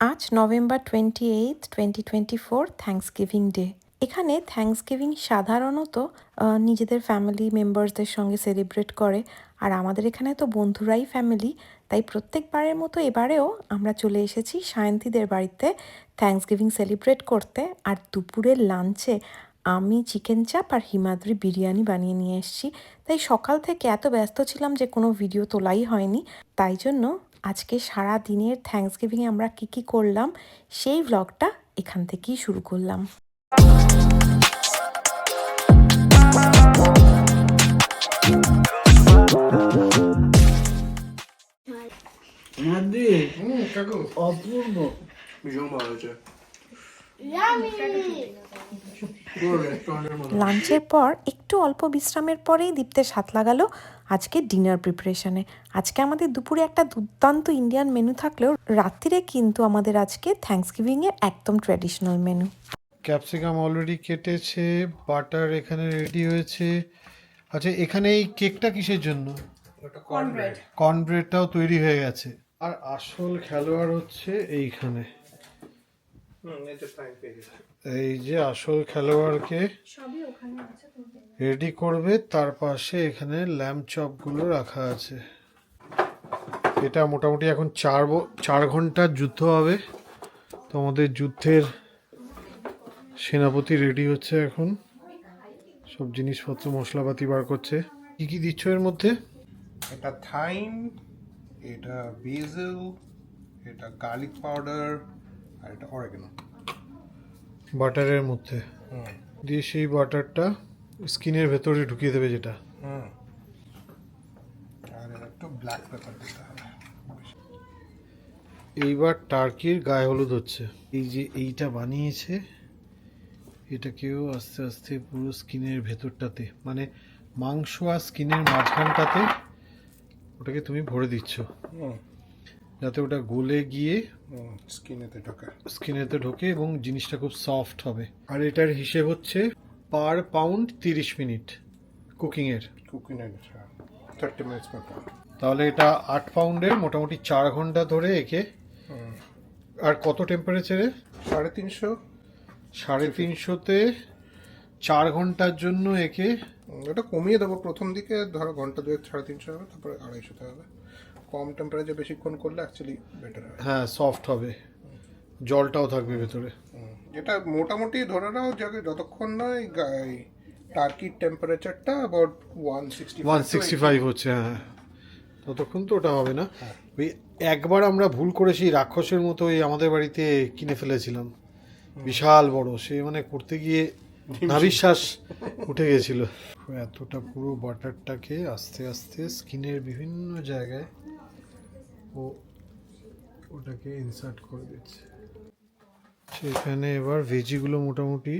আজ November twenty eight twenty twenty four Thanksgiving day এখানে Thanksgiving সাধারণত নিজেদের ফ্যামিলি মেম্বার্সদের সঙ্গে সেলিব্রেট করে। আর আমাদের এখানে তো বন্ধুরাই ফ্যামিলি তাই প্রত্যেকবারের মতো এবারেও আমরা চলে এসেছি সায়ন্তীদের বাড়িতে থ্যাংকস গিভিং সেলিব্রেট করতে। আর দুপুরের লাঞ্চে আমি চিকেন চাপ আর হিমাদ্রি বিরিয়ানি বানিয়ে নিয়ে এসেছি। তাই সকাল থেকে এত ব্যস্ত ছিলাম যে কোনো ভিডিও তোলাই হয়নি। তাই জন্য আজকে সারা দিনের থ্যাংকস গিভিংয়ে আমরা কী কী করলাম সেই ব্লগটা এখান থেকেই শুরু করলাম। অপূর্ব। লাঞ্চের পর একটু অল্প বিশ্রামের পরেই দীপ্তের সাথ লাগালো আজকে ডিনার প্রিপারেশনে। আজকে আমাদের দুপুরে একটা দুর্দান্ত ইন্ডিয়ান মেনু থাকলেও রাত্রিরে কিন্তু আমাদের আজকে থ্যাংকস গিভিংয়ের একদম ট্র্যাডিশনাল মেনু ক্যাপসিকাম অলরেডি কেটেছে বাটার এখানে রেডি হয়েছে। আচ্ছা এখানে এই কেকটা কিসের জন্য? একটা কর্নব্রেডটাও তৈরি হয়ে গেছে। আর আসল খেলোয়াড় হচ্ছে এইখানে। এই যে আসল খেলোয়াড়কে রেডি করবে তার পাশে এখানে ল্যাম্প চপগুলো রাখা আছে। এটা মোটামুটি এখন চার চার ঘণ্টার যুদ্ধ হবে। তো আমাদের যুদ্ধের সেনাপতি রেডি হচ্ছে এখন। সব জিনিসপত্র মশলাপাতি বার করছে। কি কি দিচ্ছ এর মধ্যে? এটা থাইম এটা বেজেল এটা গার্লিক পাউডার আর এটা অরেগানো। বাটারের মধ্যে। দিয়ে সেই বাটারটা স্কিনের ভেতরে ঢুকিয়ে দেবে যেটা। হুম। আর একটু ব্ল্যাক পেপার দিতে হবে। এইবার টার্কির গায়ে হলুদ হচ্ছে। এই যে এইটা বানিয়েছে এটাকেও আস্তে আস্তে পুরো স্কিনের ভেতরটাতে মানে মাংস আর স্কিনের মাঝখানটাতে ওটাকে তুমি ভরে দিচ্ছ। যাতে ওটা গলে গিয়ে স্কিনেতে ঢোকে। স্কিনেতে ঢোকে এবং জিনিসটা খুব সফট হবে। আর এটার হিসেব হচ্ছে পার পাউন্ড তিরিশ মিনিট কুকিংয়ের। কুকিং এনেছে থার্টি মিনিটস তাহলে এটা আট পাউন্ডের মোটামুটি চার ঘণ্টা ধরে একে। আর কত টেম্পারেচারে সাড়ে তিনশো। সাড়ে তিনশোতে চার ঘণ্টার জন্য একে। ওটা কমিয়ে দেবো প্রথম দিকে ধরো ঘণ্টা দুয়েক সাড়ে তিনশো হবে তারপরে আড়াইশোতে হবে। কম টেম্পারেচার বেশিক্ষণ করলে অ্যাকচুয়ালি বেটার হয় হ্যাঁ সফট হবে। জলটাও থাকবে ভেতরে। এটা মোটামুটি ধরে নাও যতক্ষণ না টার্কির টেম্পারেচারটা about one sixty one sixty five হচ্ছে হ্যাঁ ততক্ষণ তো ওটা হবে না। ওই একবার আমরা ভুল করে সেই রাক্ষসের মতো ওই আমাদের বাড়িতে কিনে ফেলেছিলাম। বিশাল বড় সে মানে করতে গিয়ে নাবিশ্বাস উঠে গেছিল। এতটা পুরো বাটারটাকে আস্তে আস্তে স্কিনের বিভিন্ন জায়গায় ও ওটাকে ইনসার্ট করে দিচ্ছে। সেখানে এবার ভেজিগুলো মোটামুটি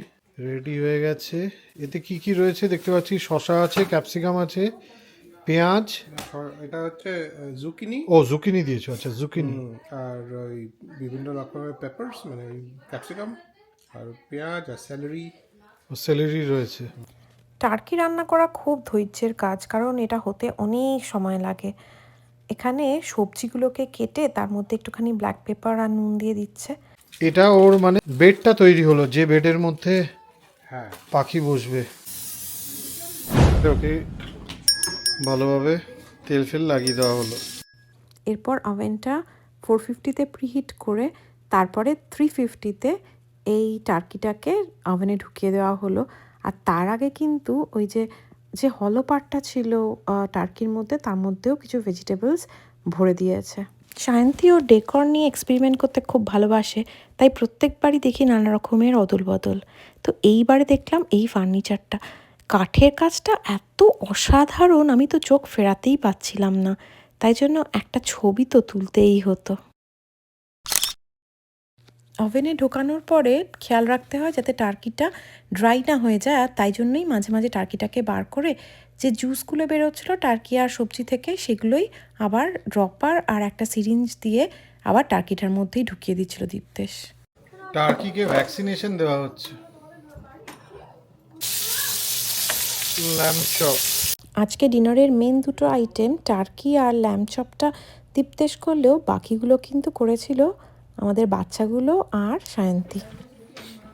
রেডি হয়ে গেছে। এতে কি কি রয়েছে দেখতে পাচ্ছি? শশা আছে ক্যাপসিকাম আছে পেঁয়াজ। এটা হচ্ছে জুকিনি ও জুকিনি দিয়েছ আচ্ছা জুকিনি আর ওই বিভিন্ন রকমের পেপারস মানে ক্যাপসিকাম আর পেঁয়াজ আর স্যালারি ও সেলেরি রয়েছে। টার্কি রান্না করা খুব ধৈর্যের কাজ কারণ এটা হতে অনেক সময় লাগে। এখানে সবজিগুলোকে কেটে তার মধ্যে একটুখানি ব্ল্যাক পেপার আর নুন দিয়ে দিচ্ছে। এটা ওর মানে বেডটা তৈরি হলো যে বেডের মধ্যে হ্যাঁ। পাখি বসবে। ওকে ভালোভাবে তেল ফেল লাগিয়ে দেওয়া হলো। এরপর ওভেনটা ফোর ফিফটিতে প্রিহিট করে তারপরে থ্রি ফিফটিতে এই টার্কিটাকে ওভেনে ঢুকিয়ে দেওয়া হলো। আর তার আগে কিন্তু ওই যে যে হলো পার্টটা ছিল আহ, টার্কির মধ্যে তার মধ্যেও কিছু ভেজিটেবলস ভরে দিয়েছে। সায়ন্তী ও ডেকর নিয়ে এক্সপেরিমেন্ট করতে খুব ভালোবাসে, তাই প্রত্যেকবারই দেখি নানা রকমের অদল বদল। তো এইবারে দেখলাম এই ফার্নিচারটা কাঠের কাজটা এত অসাধারণ, আমি তো চোখ ফেরাতেই পাচ্ছিলাম না। তাই জন্য একটা ছবি তো তুলতেই হতো। ওভেনে ঢোকানোর পরে খেয়াল রাখতে হয় যাতে টার্কিটা ড্রাই না হয়ে যায় আর তাই জন্যই মাঝে মাঝে টার্কিটাকে বার করে যে জুসগুলো বেরোচ্ছিলো টার্কি আর সবজি থেকে সেগুলোই আবার ড্রপার আর একটা সিরিঞ্জ দিয়ে আবার টার্কিটার মধ্যেই ঢুকিয়ে দিচ্ছিল দীপ্তেশ টার্কিকে ভ্যাকসিনেশন দেওয়া হচ্ছে। ল্যাম্প চপ আজকে ডিনারের মেন দুটো আইটেম টার্কি আর ল্যাম্প চপটা দীপ্তেশ করলেও বাকিগুলো কিন্তু করেছিল আমাদের বাচ্চাগুলো আর সায়ন্তী।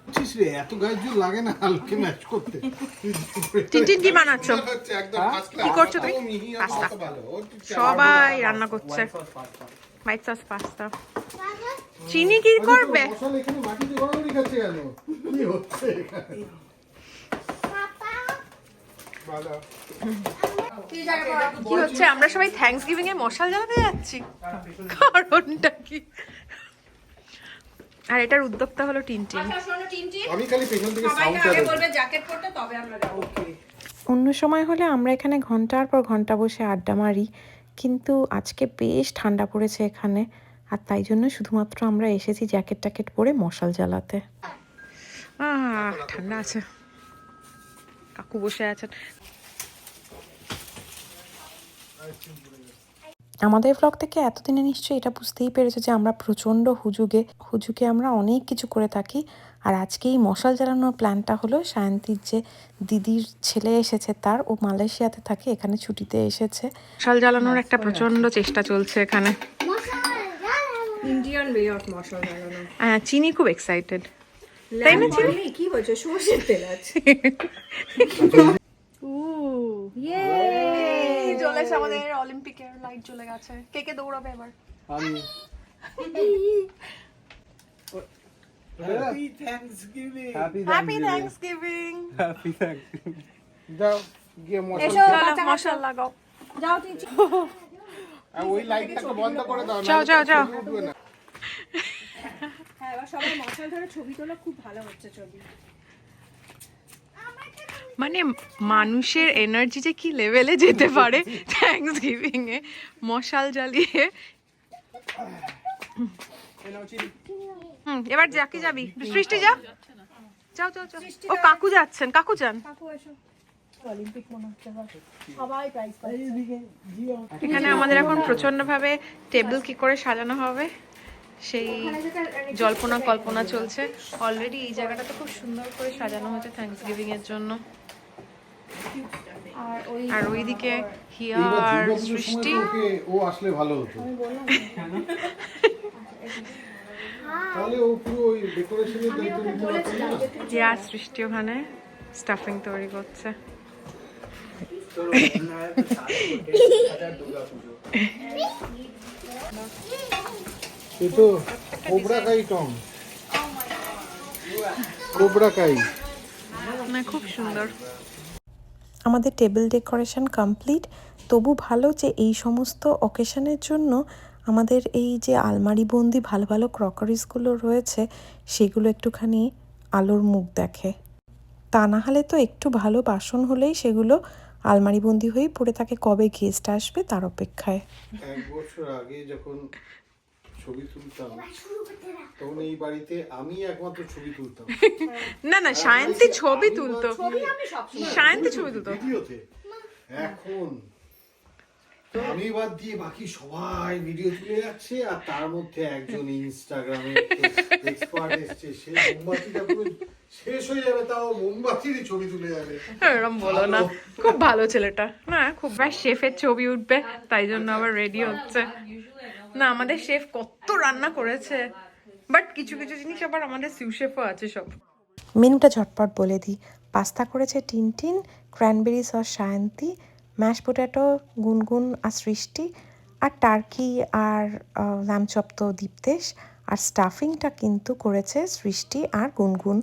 বুঝছিস রে এত গায়ের জোর লাগে না হালকে ম্যাচ করতে। টিনটিন কি বানাচ্ছ? class। কি করছ তুমি? পাস্তা। সবাই রান্না করছে। White sauce pasta. চিনি কি করবে? কি হচ্ছে এখানে? ভালো। কি হচ্ছে? আমরা সবাই থ্যাঙ্কস গিভিং এ মশাল জ্বালাতে যাচ্ছি। কারণটা কি? আর এটার উদ্যোক্তা হলো টিনটিন। আমি খালি পেছন থেকে সাউন্ডটা অন্য সময় হলে আমরা এখানে ঘণ্টার পর ঘণ্টা বসে আড্ডা মারি কিন্তু আজকে বেশ ঠান্ডা পড়েছে এখানে আর তাই জন্য শুধুমাত্র আমরা এসেছি জ্যাকেট ট্যাকেট পরে মশাল জ্বালাতে। ঠান্ডা আছে। কাকু বসে আছেন। আমাদের ব্লগ থেকে এতদিনে নিশ্চয়ই এটা বুঝতেই পেরেছে যে আমরা প্রচণ্ড হুজুগে হুজুগে আমরা অনেক কিছু করে থাকি। আর আজকে এই মশাল জ্বালানোর প্ল্যানটা হলো সায়ন্তীর যে দিদির ছেলে এসেছে তার ও মালয়েশিয়াতে থাকে এখানে ছুটিতে এসেছে। মশাল জ্বালানোর একটা প্রচণ্ড চেষ্টা চলছে এখানে। ইন্ডিয়ান ওয়ে অফ মশলা বানানো হ্যাঁ চিনি খুব এক্সাইটেড তাই না চিনি? কি বলছো? সর্ষের তেল আছে। চলেছে আমাদের অলিম্পিকের লাইট চলে গেছে। কে কে দৌড়াবে এবার? Happy Thanksgiving. হ্যাপি থ্যাঙ্কসগিভিং যাও গিয়ে মশলা এসো মশাল লাগাও। যাও টিচি আর ওই লাইটটাকে বন্ধ করে দাও। যাও, যাও, যাও। ছবি উঠবে হ্যাঁ এবার সবাই মশলা ধরে ছবি তোলা খুব ভালো হচ্ছে ছবি। মানে মানুষের এনার্জি যে কি লেভেলে যেতে পারে থ্যাঙ্কস গিভিং এ মশাল জ্বালিয়ে। হুম এবার যাকে যাবি। সৃষ্টি যা। যাও যাও যাও। ও কাকু যাচ্ছেন কাকু যান। মনে এখানে আমাদের এখন প্রচণ্ড ভাবে টেবিল কি করে সাজানো হবে সেই জল্পনা কল্পনা চলছে। অলরেডি এই জায়গাটা তো খুব সুন্দর করে সাজানো হয়েছে থ্যাঙ্কস গিভিং এর জন্য। আর ওইদিকে হিয়া আর সৃষ্টি। ও আসলে ভালো হতো। তাহলে ও পুরো ওই ডেকোরেশনের দায়িত্ব নিতে আর সৃষ্টি ওখানে স্টাফিং তৈরি করছে। এ তো Cobra Kai Tom Cobra Kai. খুব সুন্দর। আমাদের টেবিল ডেকোরেশন কমপ্লিট তবু ভালো যে এই সমস্ত অকেশনের জন্য আমাদের এই যে আলমারিবন্দি ভালো ভালো ক্রকারিসগুলো রয়েছে, সেগুলো একটুখানি আলোর মুখ দেখে। তা না হলে তো একটু ভালো বাসন হলেই সেগুলো আলমারিবন্দি হয়েই পড়ে থাকে। কবে গেস্ট আসবে তার অপেক্ষায়। এক বছর আগে যখন ছবি তুলতাম। তখন এই বাড়িতে আমি একমাত্র ছবি তুলতাম। না না সায়ন্তী ছবি তুলতো। সায়ন্তী ছবি তুলতো। এখন আমি বাদ দিয়ে বাকি সবাই ভিডিও তুলে যাচ্ছে আর তার মধ্যে একজন ইনস্টাগ্রামে এক্সপার্ট এসছে সে মোমবাতিটা পুরো শেষ হয়ে যাবে তাও মোমবাতিরই ছবি তুলে যাবে। এরকম বলো না। খুব ভালো ছেলেটা। না খুব ব্যাস শেফের ছবি উঠবে তাই জন্য আবার রেডি হচ্ছে। না, আমাদের শেফ কত রান্না করেছে। বাট কিছু কিছু জিনিস আবার আমাদের সিউ শেফও আছে সব। মেনুটা ঝটপট বলে দিই। পাস্তা করেছে Tintin cranberry sauce Sayanti mash potato Gungun আর সৃষ্টি, আর টার্কি আর ল্যামচপ তো দীপ্তেশ আর স্টাফিংটা কিন্তু করেছে সৃষ্টি আর গুনগুন।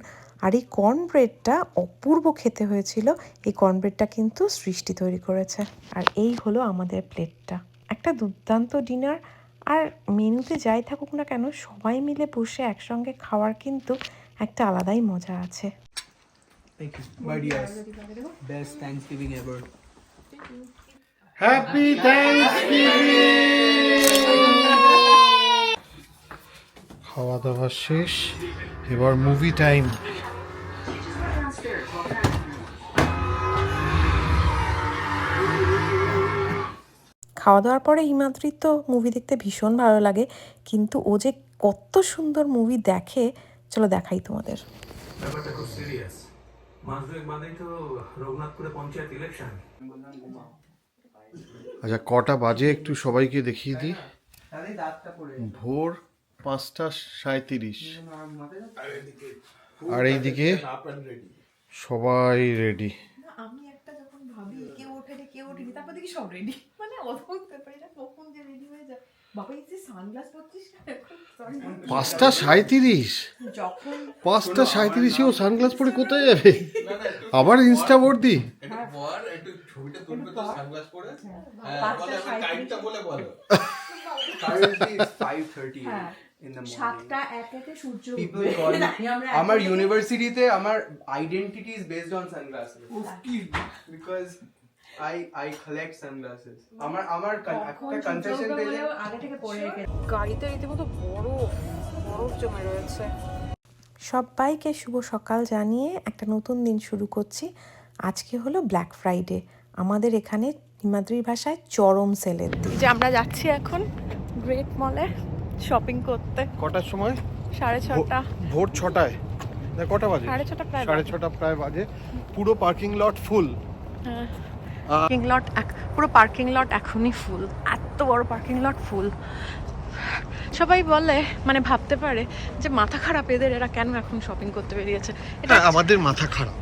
আর এই কর্নব্রেডটা অপূর্ব খেতে হয়েছিল। এই কর্নব্রেডটা কিন্তু সৃষ্টি তৈরি করেছে। আর এই হলো আমাদের প্লেটটা একটা দুর্দান্ত ডিনার আর মেনুতে যাই থাকুক না কেন সবাই মিলে বসে একসঙ্গে খাওয়ার কিন্তু একটা আলাদাই মজা আছে. হ্যাপি খাওয়া দাওয়া শেষ এবার মুভি টাইম খাওয়া দাওয়ার পরে হিমাদ্রির তো মুভি দেখতে ভীষণ ভালো লাগে। কিন্তু ও যে কত সুন্দর মুভি দেখে চলো দেখাই তোমাদের। ব্যাপারটা খুব সিরিয়াস মাস দুয়েক বাদেই তো রঘুনাথপুরে পঞ্চায়েত ইলেকশন আচ্ছা কটা বাজে একটু সবাইকে দেখিয়ে দিই। ভোর পাঁচটা সাঁত্রিশ আর এইদিকে সবাই রেডি ভাবি কেউ ওঠে রে, কেউ ওঠেনি। তারপর দেখি সব রেডি মানে অদ্ভুত ব্যাপার এটা কখন যে রেডি হয়ে যায়। বাবা এই যে সানগ্লাস পরছিস না এখন sunglass- পাঁচটা সাঁত্রিশ যখন পাঁচটা সাঁত্রিশে ও সানগ্লাস পরে কোথায় যাবে? আবার ইনস্টা ভর্তি পাঁচটা সাঁইত্রিশ। Currently it's 5:30 in the morning. সাতটা এক একে সূর্য People উঠবে। call me- তাই আমরা ইউনিভার্সিটিতে আমার identity is based on sunglasses because I I collect sunglasses আমার আমার একটা কনফেশন সূর্য পেজে আগে থেকে পড়ে রেখে গাড়িতে রীতিমতো বরফ বরফ জমে রয়েছে। সবাইকে শুভ সকাল জানিয়ে একটা নতুন দিন শুরু করছি। আজকে হলো ব্ল্যাক ফ্রাইডে আমাদের এখানে হিমাদ্রির ভাষায় চরম সেলের দিন যে আমরা যাচ্ছি এখন গ্রেট মলে শপিং করতে। কটার সময়? সাড়ে ছটা। ভোর ছটায়? না কটা বাজে? সাড়ে ছটা প্রায় সাড়ে ছটা প্রায় বাজে। পুরো parking lot full parking lot পুরো পার্কিং লট এখনই ফুল এত বড় পার্কিং লট ফুল সবাই বলে মানে ভাবতে পারে যে মাথা খারাপ এদের এরা কেন এখন শপিং করতে বেরিয়েছে? এটা হ্যাঁ আমাদের মাথা খারাপ।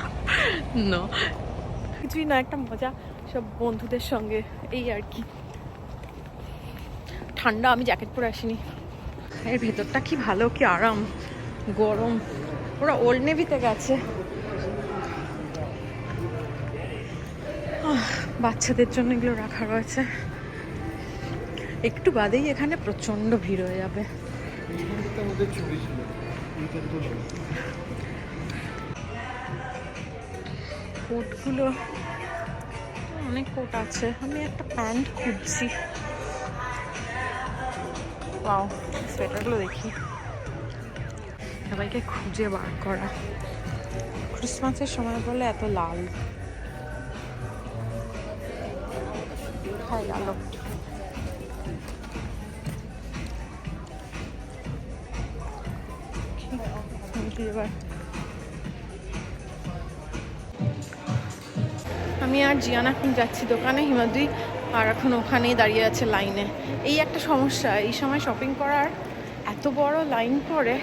নো কিছুই না একটা মজা। সব বন্ধুদের সঙ্গে এই আর কি। ঠান্ডা, আমি জ্যাকেট পরে আসিনি। এর ভেতরটা কি ভালো, কি আরাম, গরম। ওরা ওল্ড নেভিতে গেছে। বাচ্চাদের জন্য এগুলো রাখা রয়েছে। একটু বাদেই এখানে প্রচণ্ড ভিড় হয়ে যাবে। কোটগুলো, অনেক কোট আছে। আমি একটা প্যান্ট খুঁজছি। পাও সোয়েটারগুলো দেখি সবাইকে খুঁজে বার করা। ক্রিসমাসের সময় বলে এত লাল। কোথায় গেল এবার। আমি আর জিয়ান এখন যাচ্ছি দোকানে হিমাদ্রি আর এখন ওখানেই দাঁড়িয়ে আছে লাইনে। এই একটা সমস্যা। এই সময় শপিং করার এত বড় লাইন পড়ে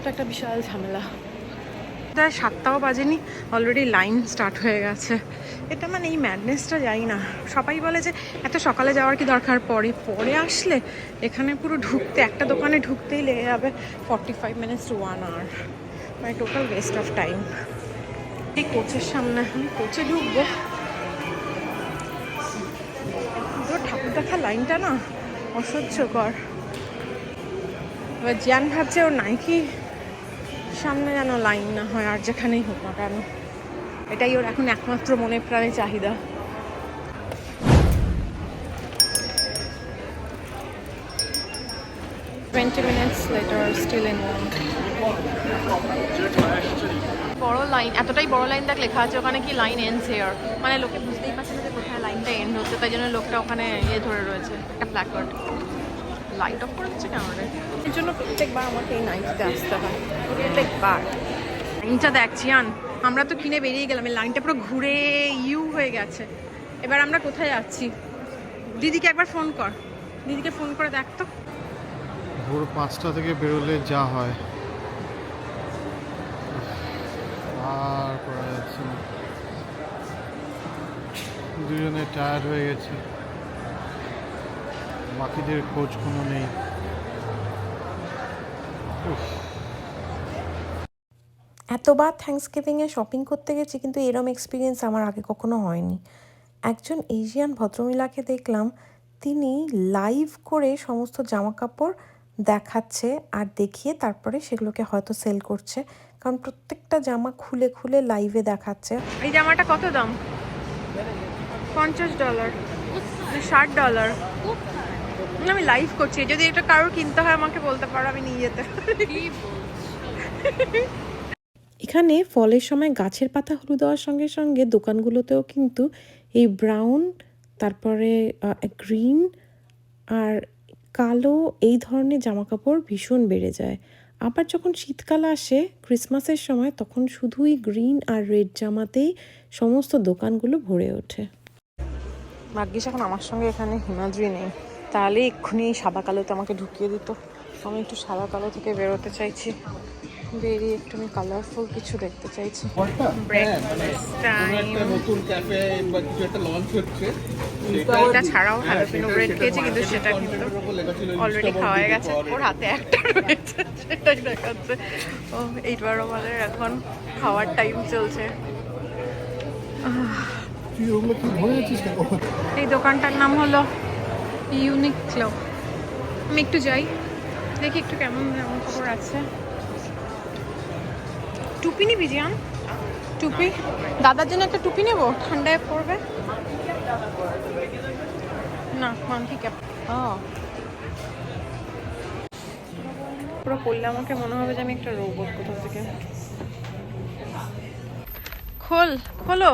তো একটা বিশাল ঝামেলা। প্রায় সাতটাও বাজেনি অলরেডি লাইন স্টার্ট হয়ে গেছে। এটা মানে এই ম্যাডনেসটা যাই না। সবাই বলে যে, এত সকালে যাওয়ার কি দরকার? পরে পরে আসলে এখানে পুরো ঢুকতে, একটা দোকানে ঢুকতেই লেগে যাবে forty five minutes to one hour মানে টোটাল ওয়েস্ট অফ টাইম এই কোচের সামনে আমি কোচে ঢুকবো। লাইনটা না অসহ্যকর। এবার জিয়ান ভাবছে ওর নাইকি সামনে যেন লাইন না হয় আর যেখানেই হোক না কেন। এটাই ওর এখন একমাত্র মনে প্রাণে চাহিদা। Twenty minutes later still in বড় লাইন এতটাই বড় লাইন দেখ লেখা আছে, ওখানে কি লাইন এন্ডস হেয়ার মানে লোকে বুঝতেই পারছে না যে কোথায় হচ্ছে তাই জন্য লোকটা ওখানে ইয়ে ধরে রয়েছে একটা প্ল্যাকার্ড লাইট অফ করে দিচ্ছে কেন এর জন্য প্রত্যেকবার আমাকে এই নাইটতে আসতে হয়। প্রত্যেকবার। লাইনটা দেখছি আন আমরা তো কিনে বেরিয়ে গেলাম এই লাইনটা পুরো ঘুরে ইউ হয়ে গেছে। এবার আমরা কোথায় যাচ্ছি? দিদিকে একবার ফোন কর। দিদিকে ফোন করে দেখ তো। ভোর পাঁচটা থেকে বেরোলে যা হয়। আর করা যাচ্ছে না। দুজনে টায়ার্ড হয়ে গেছে। বাকিদের খোঁজ কোনো নেই। এতবার থ্যাংকস গিভিংয়ে শপিং করতে গেছি কিন্তু এরম এক্সপিরিয়েন্স আমার আগে কখনো হয়নি। একজন এশিয়ান ভদ্রমহিলাকে দেখলাম তিনি লাইভ করে সমস্ত জামা কাপড় দেখাচ্ছে আর দেখিয়ে তারপরে সেগুলোকে হয়তো সেল করছে। কারণ প্রত্যেকটা জামা খুলে খুলে লাইভে দেখাচ্ছে। এই জামাটা কত দাম? পঞ্চাশ ডলার ষাট ডলার না, আমি লাইভ করছি। যদি এটা কারোর কিনতে হয় আমাকে বলতে পারো আমি নিয়ে যেতে এখানে ফলের সময় গাছের পাতা হলুদ দেওয়ার সঙ্গে সঙ্গে দোকানগুলোতেও কিন্তু এই ব্রাউন তারপরে গ্রিন আর কালো এই ধরনের জামা কাপড় ভীষণ বেড়ে যায়। আবার যখন শীতকাল আসে ক্রিসমাসের সময় তখন শুধুই গ্রিন আর রেড জামাতেই সমস্ত দোকানগুলো ভরে ওঠে। ভাগ্যিস এখন আমার সঙ্গে এখানে হিমাদ্রি নেই। তাহলে এক্ষুনি সাদা কালোতে আমাকে ঢুকিয়ে দিত। আমি একটু সাদা কালো থেকে বেরোতে চাইছি। বেরিয়ে একটু আমি কালারফুল কিছু দেখতে চাইছি। হচ্ছে। এটা ছাড়াও হ্যালোপিনো ব্রেড খেয়েছি কিন্তু সেটা কিন্তু অলরেডি খাওয়া হয়ে গেছে। ওর হাতে একটা রয়েছে সেটাই দেখাচ্ছে। ও এইট বারো এখন খাওয়ার টাইম চলছে। তুই ওগুলো কি ধরে আছিস কেন? এই দোকানটার নাম হলো ইউনিক ক্লাব আমি একটু যাই। দেখি একটু কেমন জামা কাপড় আছে। টুপি নিবি জিয়ান? টুপি? দাদার জন্য একটা টুপি নেব? ঠান্ডায় পড়বে না মানকি ক্যাপ। পুরো করলে আমাকে মনে হবে যে আমি একটা রোবট কোথা থেকে। খোল খোলো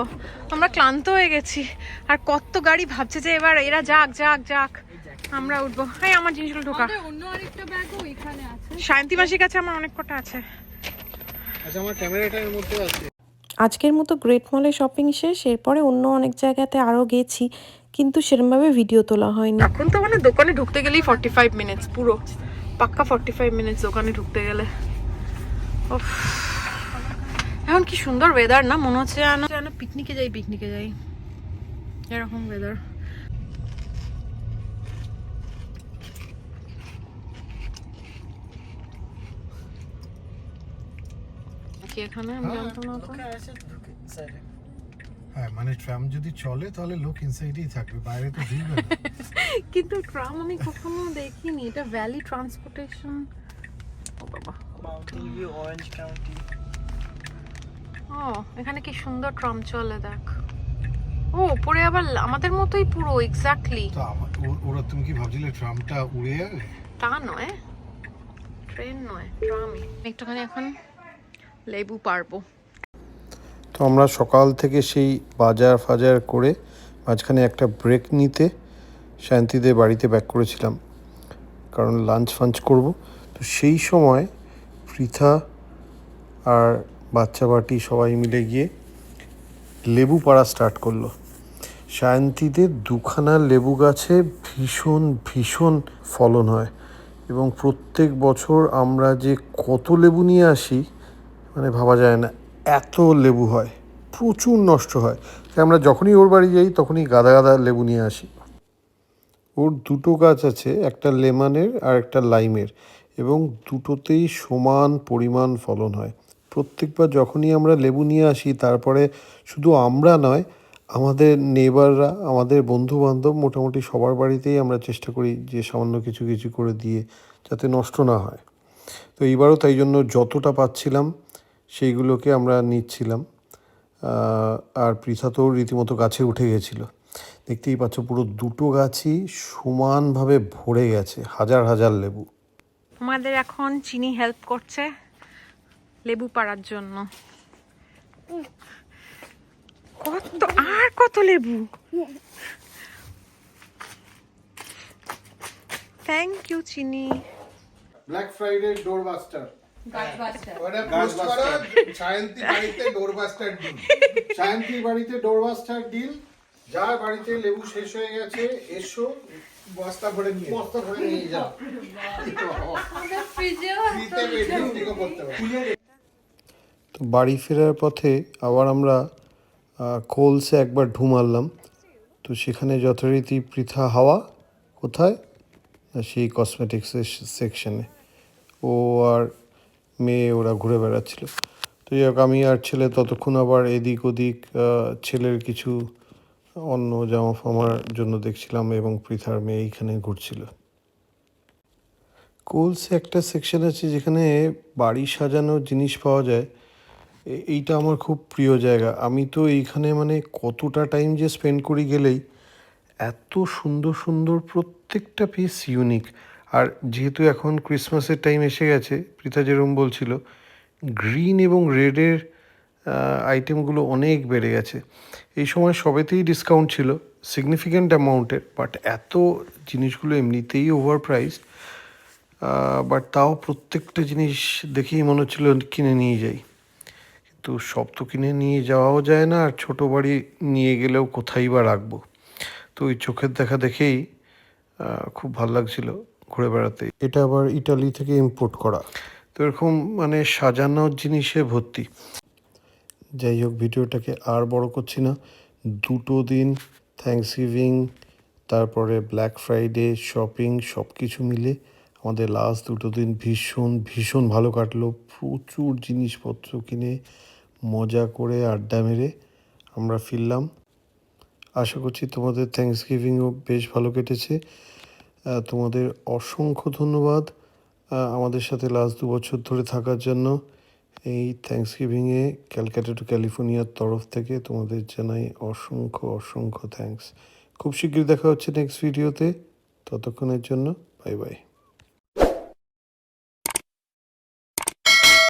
আমরা ক্লান্ত হয়ে গেছি। আর কত গাড়ি ভাবছে যে এবার এরা যাক যাক যাক আমরা উঠবো। হ্যাঁ আমার জিনিসগুলো ঢোকা। অন্য আরেকটা ব্যাগও এখানে আছে। শান্তি মাসির কাছে আমার অনেক কটা আছে। আচ্ছা আমার ক্যামেরাটার মধ্যে আছে। আজকের মতো গ্রেট মলে শপিং শেষ এরপরে অন্য অনেক জায়গাতে আরও গেছি কিন্তু সেরমভাবে ভিডিও তোলা হয়নি। এখন তো মানে দোকানে ঢুকতে গেলেই ফর্টি ফাইভ মিনিটস পুরো। পাক্কা ফর্টি ফাইভ মিনিটস দোকানে ঢুকতে গেলে। উফ। এখন কি সুন্দর ওয়েদার না? মনে হচ্ছে যেন যেন পিকনিকে যাই পিকনিকে যাই। এরকম ওয়েদার এখানে? তো। হ্যাঁ মানে ট্রাম যদি চলে তাহলে লোক ইনসাইডেই থাকবে। বাইরে তো কিন্তু ট্রাম আমি কখনো দেখিনি। এটা ভ্যালি ট্রান্সপোর্টেশন ও বাবা। Mountain View, Orange County. ও এখানে কি সুন্দর ট্রাম চলে দেখ। ও উপরে আবার আমাদের মতোই পুরো এক্স্যাক্টলি তো আমার ওরা তুমি কি ভাবছিলে ট্রামটা উড়ে যাবে? তা নয়। ট্রেন নয় ট্রামই। একটুখানি এখন লেবু পারব। তো আমরা সকাল থেকে সেই বাজার ফাজার করে মাঝখানে একটা ব্রেক নিতে শান্তিদের বাড়িতে ব্যাক করেছিলাম। কারণ লাঞ্চ ফাঞ্চ করব। তো সেই সময় পৃথা আর বাচ্চা বাটি সবাই মিলে গিয়ে লেবু পাড়া স্টার্ট করল। সায়ন্তীদের দুখানা লেবু গাছে ভীষণ ভীষণ ফলন হয় এবং প্রত্যেক বছর আমরা যে কত লেবু নিয়ে আসি মানে ভাবা যায় না, এত লেবু হয়, প্রচুর নষ্ট হয়। তাই আমরা যখনই ওর বাড়ি যাই, তখনই গাদা গাদা লেবু নিয়ে আসি। ওর দুটো গাছ আছে, একটা লেমনের আর একটা লাইমের এবং দুটোতেই সমান পরিমাণ ফলন হয়। প্রত্যেকবার যখনই আমরা লেবু নিয়ে আসি, তারপরে শুধু আমরা নয়, আমাদের নেবাররা আমাদের বন্ধু বান্ধব মোটামুটি সবার বাড়িতেই আমরা চেষ্টা করি যে সামান্য কিছু কিছু করে দিয়ে যাতে নষ্ট না হয়। তো এইবারও তাই জন্য যতটা পাচ্ছিলাম, সেইগুলোকে আমরা নিচ্ছিলাম। আর পৃথা তো রীতিমতো গাছে উঠে গেছিল। দেখতেই পাচ্ছ পুরো দুটো গাছই সমানভাবে ভরে গেছে, হাজার হাজার লেবু। আমাদের এখন চিনি হেল্প করছে। লেবু পাড়ার জন্য। কত আর কত লেবু? Thank you Chini. Black Friday door buster ওটা পোস্ট করা সায়ন্তী বাড়িতে ডোর বাস্টার ডিল সায়ন্তীর বাড়িতে ডোর ডিল যার বাড়িতে লেবু শেষ হয়ে গেছে এসো বস্তা ভরে নিয়ে বস্তা ভরে নিয়ে যাও। ফ্রিজেও করতে পারো তো বাড়ি ফেরার পথে আবার আমরা কোলসে একবার ঢু মারলাম। তো সেখানে যথারীতি পৃথা হাওয়া কোথায়? সেই কসমেটিক্সের সেকশনে ও আর মেয়ে ওরা ঘুরে বেড়াচ্ছিল। তো যাই হোক, আমি আর ছেলে ততক্ষণ আবার এদিক ওদিক ছেলের কিছু অন্য জামা ফামার জন্য দেখছিলাম এবং পৃথার মেয়ে এইখানে ঘুরছিল। কোলসে একটা সেকশন আছে যেখানে বাড়ি সাজানোর জিনিস পাওয়া যায়। এইটা আমার খুব প্রিয় জায়গা। আমি তো এইখানে মানে কতটা টাইম যে স্পেন্ড করি গেলেই, এত সুন্দর সুন্দর প্রত্যেকটা পিস ইউনিক আর যেহেতু এখন ক্রিসমাসের টাইম এসে গেছে পৃথা যেরম বলছিল গ্রিন এবং রেডের আইটেমগুলো অনেক বেড়ে গেছে। এই সময় সবেতেই ডিসকাউন্ট ছিল সিগনিফিক্যান্ট অ্যামাউন্টের বাট এত জিনিসগুলো এমনিতেই ওভার প্রাইস বাট তাও প্রত্যেকটা জিনিস দেখেই মনে হচ্ছিল কিনে নিয়ে যাই। কিন্তু সব তো কিনে নিয়ে যাওয়াও যায় না আর ছোটো বাড়ি নিয়ে গেলেও কোথায় বা রাখব? তো ওই চোখের দেখা দেখেই খুব ভালো লাগছিল ঘুরে বেড়াতে। এটা আবার ইটালি থেকে ইম্পোর্ট করা। তো এরকম মানে সাজানোর জিনিসে ভর্তি। যাই হোক ভিডিওটাকে আর বড় করছি না। দুটো দিন থ্যাংকস গিভিং তারপরে ব্ল্যাক ফ্রাইডে শপিং সব কিছু মিলে আমাদের লাস্ট দুটো দিন ভীষণ ভীষণ ভালো কাটলো। প্রচুর জিনিসপত্র কিনে মজা করে আড্ডা মেরে আমরা ফিরলাম। আশা করছি তোমাদের থ্যাংকস গিভিংও বেশ ভালো কেটেছে। তোমাদের অসংখ্য ধন্যবাদ আমাদের সাথে লাস্ট দু বছর ধরে থাকার জন্য। এই থ্যাংকস গিভিংয়ে ক্যালকাটা টু ক্যালিফোর্নিয়ার তরফ থেকে তোমাদের জানাই অসংখ্য অসংখ্য থ্যাঙ্কস খুব শীঘ্রই দেখা হচ্ছে নেক্সট ভিডিওতে ততক্ষণের জন্য বাই বাই